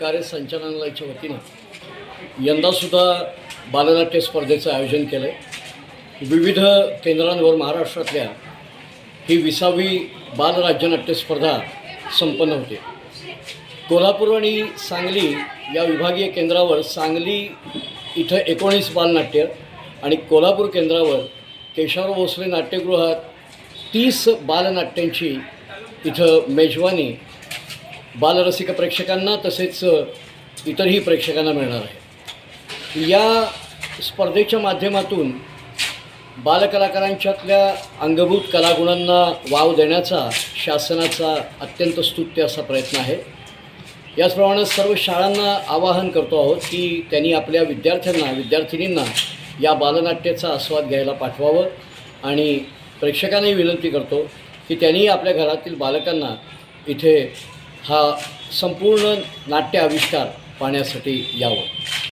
कार्य संचालनालयाच्या वतीनं यंदासुद्धा बालनाट्य स्पर्धेचं आयोजन केलं आहे विविध केंद्रांवर महाराष्ट्रातल्या ही विसावी बालराज्यनाट्य स्पर्धा संपन्न होते. कोल्हापूर आणि सांगली या विभागीय केंद्रावर सांगली इथं एकोणीस बालनाट्य आणि कोल्हापूर केंद्रावर केशव भोसले नाट्यगृहात तीस बालनाट्यांची इथं मेजवानी बालरसिक प्रेक्षकांना तसेच इतरही प्रेक्षकांना मिळणार आहे. या स्पर्धेच्या माध्यमातून बालकलाकारांच्यातल्या अंगभूत कलागुणांना वाव देण्याचा शासनाचा अत्यंत स्तुत्य असा प्रयत्न आहे. याचप्रमाणे सर्व शाळांना आवाहन करतो आहोत की त्यांनी आपल्या विद्यार्थ्यांना विद्यार्थिनींना या बालनाट्याचा आस्वाद घ्यायला पाठवावं आणि प्रेक्षकांनाही विनंती करतो की त्यांनी आपल्या घरातील बालकांना इथे हा संपूर्ण नाट्य आविष्कार पाहण्यासाठी यावं.